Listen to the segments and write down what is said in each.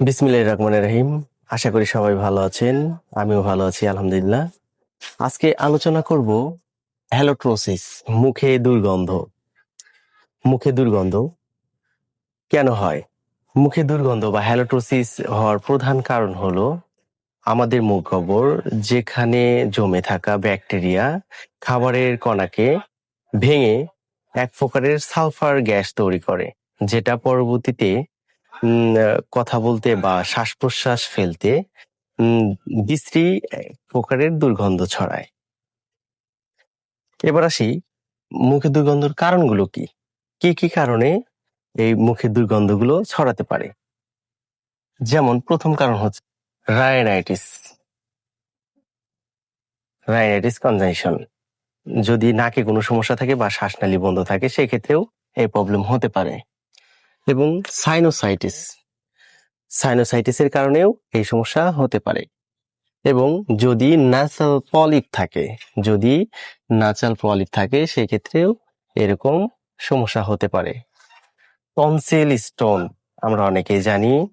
বিসমিল্লাহির রহমানির রহিম। আশা করি সবাই ভালো আছেন। আমিও ভালো আছি, আলহামদুলিল্লাহ। আজকে আলোচনা করব হ্যালোট্রোসিস, মুখে দুর্গন্ধ। মুখে দুর্গন্ধ কেন হয়? মুখে দুর্গন্ধ বা হ্যালোট্রোসিস হওয়ার প্রধান কারণ হলো আমাদের মুখ গহ্বর যেখানে জমে থাকা ব্যাকটেরিয়া খাবারের কণাকে ভেঙে এক প্রকারের সালফার গ্যাস তৈরি করে, যেটা পরবর্তীতে কথা বলতে বা শ্বাস প্রশ্বাস ফেলতে বিশ্রী প্রকারের দুর্গন্ধ ছড়ায়। এবার আসি মুখে দুর্গন্ধের কারণগুলো কি? কি কি কারণে এই মুখে দুর্গন্ধগুলো ছড়াতে পারে? যেমন প্রথম কারণ হচ্ছে রায়নাইটিস। রায়নাইটিস কনজাইশন যদি নাকে কোনো সমস্যা থাকে বা শ্বাসনালী বন্ধ থাকে, সেক্ষেত্রেও এই প্রবলেম হতে পারে। এবং সাইনোসাইটিস সাইনোসাইটিসের কারণেও এই সমস্যা হতে পারে। এবং যদি ন্যাচাল পলিপ থাকে, যদি ন্যাচাল পলিপ থাকে, সেক্ষেত্রেও এরকম সমস্যা হতে পারে। টনসিল স্টোন আমরা অনেকেই জানি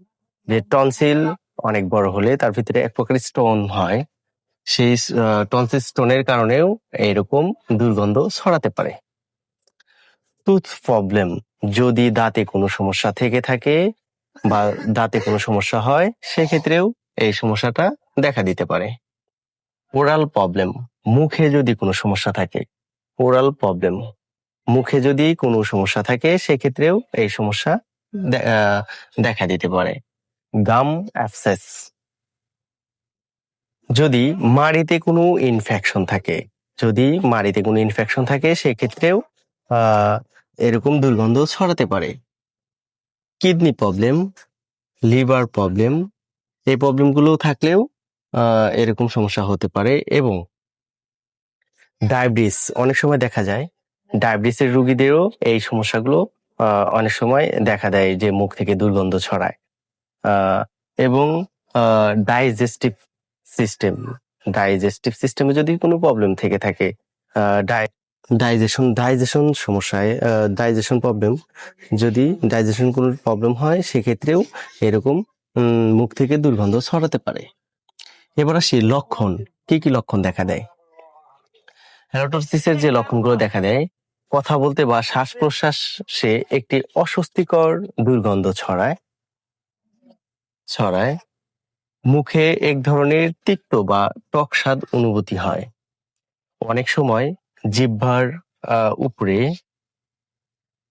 যে টনসিল অনেক বড় হলে তার ভিতরে এক প্রকার স্টোন হয়। সেই টনসিল স্টোনের কারণেও এরকম দুর্গন্ধ ছড়াতে পারে। টুথ প্রবলেম যদি দাঁতে কোনো সমস্যা থেকে থাকে বা দাঁতে কোনো সমস্যা হয়, সেক্ষেত্রেও এই সমস্যাটা দেখা দিতে পারে। ওরাল প্রবলেম মুখে যদি কোনো সমস্যা থাকে ওরাল প্রবলেম মুখে যদি কোনো সমস্যা থাকে, সেক্ষেত্রেও এই সমস্যা দেখা দিতে পারে। গাম অ্যাবসেস যদি মাড়িতে কোনো ইনফেকশন থাকে, যদি মাড়িতে কোনো ইনফেকশন থাকে, সেক্ষেত্রেও এরকম দুর্গন্ধ ছড়াতে পারে। কিডনি প্রবলেম, লিভার প্রবলেম, এই প্রবলেমগুলো থাকলেও এরকম সমস্যা হতে পারে এবং ডায়াবেটিস অনেক সময় দেখা যায়। ডায়াবেটিসের রোগীদেরও এই সমস্যাগুলো অনেক সময় দেখা দেয় যে মুখ থেকে দুর্গন্ধ ছড়ায়। এবং ডাইজেস্টিভ সিস্টেম, ডাইজেস্টিভ সিস্টেমে যদি কোনো প্রবলেম থেকে থাকে ডাইজেশন ডাইজেশন সমস্যায় ডাইজেশন প্রবলেম যদি ডাইজেশন কোনো প্রবলেম হয়, সেক্ষেত্রেও এরকম মুখ থেকে দুর্গন্ধ ছড়াতে পারে। এবার আসি লক্ষণ। কি কি লক্ষণ দেখা দেয়? হ্যালোটোসিসের যে লক্ষণগুলো দেখা দেয়, কথা বলতে বা শ্বাস প্রশ্বাসে একটি অস্বস্তিকর দুর্গন্ধ ছড়ায় ছড়ায়, মুখে এক ধরনের তিক্ত বা টক স্বাদ অনুভূতি হয়। অনেক সময় জিহ্বার উপরে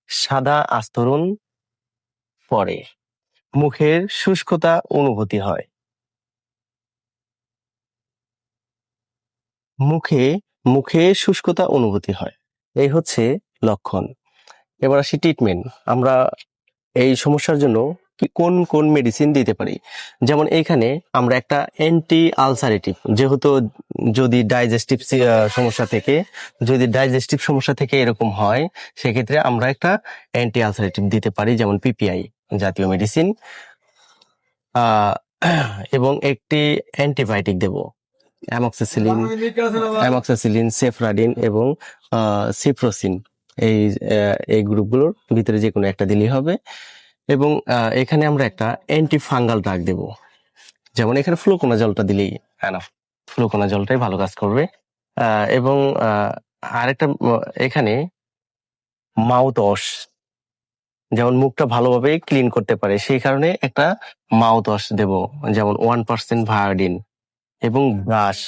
সাদা আস্তরণ পড়ে মুখের শুষ্কতা অনুভূতি হয়। মুখে মুখে শুষ্কতা অনুভূতি হয়। এই হচ্ছে লক্ষণ। এবার আসি ট্রিটমেন্ট আমরা এই সমস্যার জন্য কোন কোন মেডিসিন দিতে পারি? যেমন এইখানে আমরা একটা অ্যান্টি আলসারেটিভ যেহেতু যদি ডাইজেস্টিভ সমস্যা থেকে, যদি ডাইজেস্টিভ সমস্যা থেকে এরকম হয়, সেক্ষেত্রে আমরা একটা অ্যান্টি আলসারেটিভ দিতে পারি, যেমন পিপিআই জাতীয় মেডিসিন এবং একটি অ্যান্টিবায়োটিক দেব। অ্যামক্সিসিলিন অ্যামক্সাসিলিন সেফরাডিন এবং সিপ্রোসিন এই এই গ্রুপগুলোর ভিতরে যে কোনো একটা দিলেই হবে। এবং এখানে আমরা একটা অ্যান্টি ফাঙ্গাল ড্রাগ দেব। যেমন এখানে ফ্লোকোনা জলটা দিলেই এনাফ ফ্লোকোনা জলটাই ভালো কাজ করবে। এবং আরেকটা এখানে মাউথ ওয়াশ যেমন মুখটা ভালোভাবে ক্লিন করতে পারে, সেই কারণে একটা মাউথ ওয়াশ দেব। যেমন ওয়ান পার্সেন্ট ভায়োডিন এবং ব্রাশ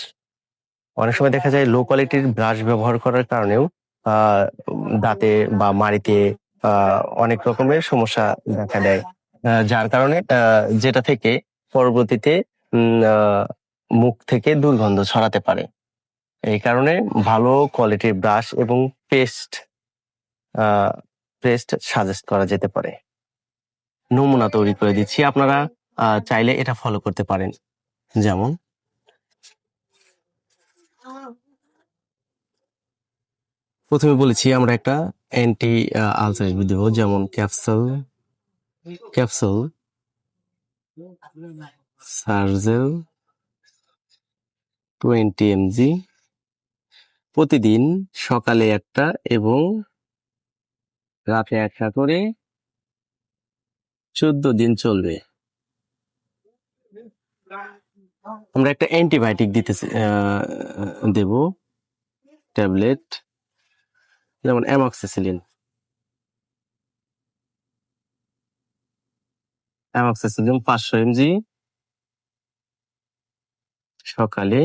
অনেক সময় দেখা যায় লো কোয়ালিটির ব্রাশ ব্যবহার করার কারণেও দাঁতে বা মাড়িতে অনেক রকমের সমস্যা দেখা দেয়। যার কারণে যেটা থেকে পরবর্তীতে মুখ থেকে দুর্গন্ধ ছড়াতে পারে। এই কারণে ভালো কোয়ালিটির ব্রাশ এবং পেস্ট পেস্ট সাজেস্ট করা যেতে পারে। নমুনা তৈরি করে দিচ্ছি। আপনারা চাইলে এটা ফলো করতে পারেন। যেমন প্রথমে বলেছি, আমরা একটা অ্যান্টি আলসার দেবো, যেমন capsule capsule Sergel twenty MG প্রতিদিন সকালে একটা এবং রাতে একটা করে চোদ্দ দিন চলবে। আমরা একটা অ্যান্টিবায়োটিক দিতে দেব ট্যাবলেট যেমন অ্যামক্সিসিলিন। অ্যামক্সিসিলিন পাঁচশো এমজি। সকালে,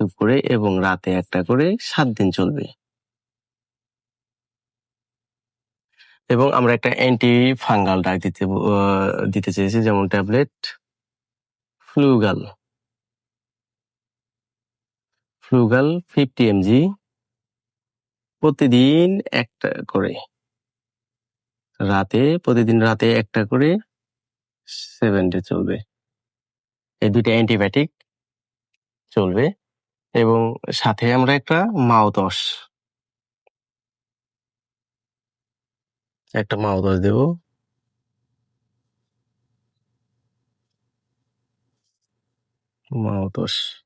দুপুরে এবং রাতে একটা করে সাত দিন চলবে। এবং আমরা একটা অ্যান্টি ফাঙ্গাল ডাক দিতে দিতে চেয়েছি, যেমন tablet Flugal. Flugal fifty MG. প্রতিদিন একটা করে। রাতে, প্রতিদিন রাতে একটা করে সেভেন ডে চলবে। এই দুইটা অ্যান্টিবায়োটিক চলবে এবং সাথে আমরা একটা মাউথওয়াশ একটা মাউথওয়াশ দেব। মাউথওয়াশ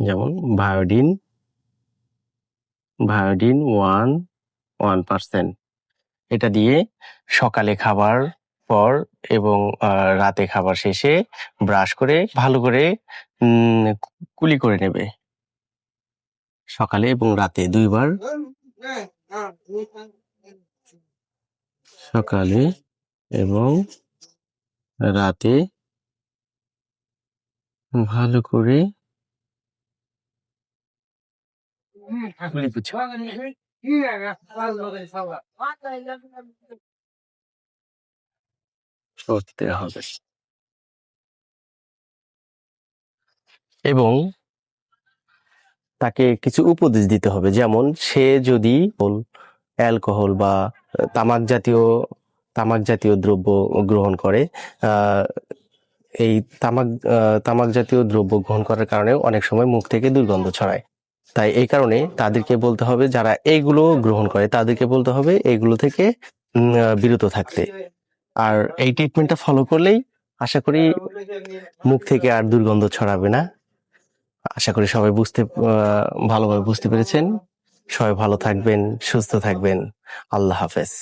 যেমন Viodin Viodin one one percent. এটা দিয়ে সকালে খাবার পর এবং রাতে খাবার শেষে ব্রাশ করে ভালো করে কুলি করে নেবে। সকালে এবং রাতে দুইবার। সকালে এবং রাতে ভালো করে এবং তাকে কিছু উপদেশ দিতে হবে। যেমন সে যদি অ্যালকোহল বা তামাক জাতীয় তামাক জাতীয় দ্রব্য গ্রহণ করে এই তামাক তামাক জাতীয় দ্রব্য গ্রহণ করার কারণে অনেক সময় মুখ থেকে দুর্গন্ধ ছড়ায়। তাই এই কারণে তাদেরকে বলতে হবে যারা এইগুলো গ্রহণ করে, তাদেরকে বলতে হবে এগুলো থেকে বিরত থাকতে। আর এই ট্রিটমেন্টটা ফলো করলেই আশা করি মুখ থেকে আর দুর্গন্ধ ছড়াবে না। আশা করি সবাই বুঝতে ভালোভাবে বুঝতে পেরেছেন। সবাই ভালো থাকবেন, সুস্থ থাকবেন। আল্লাহ হাফেজ।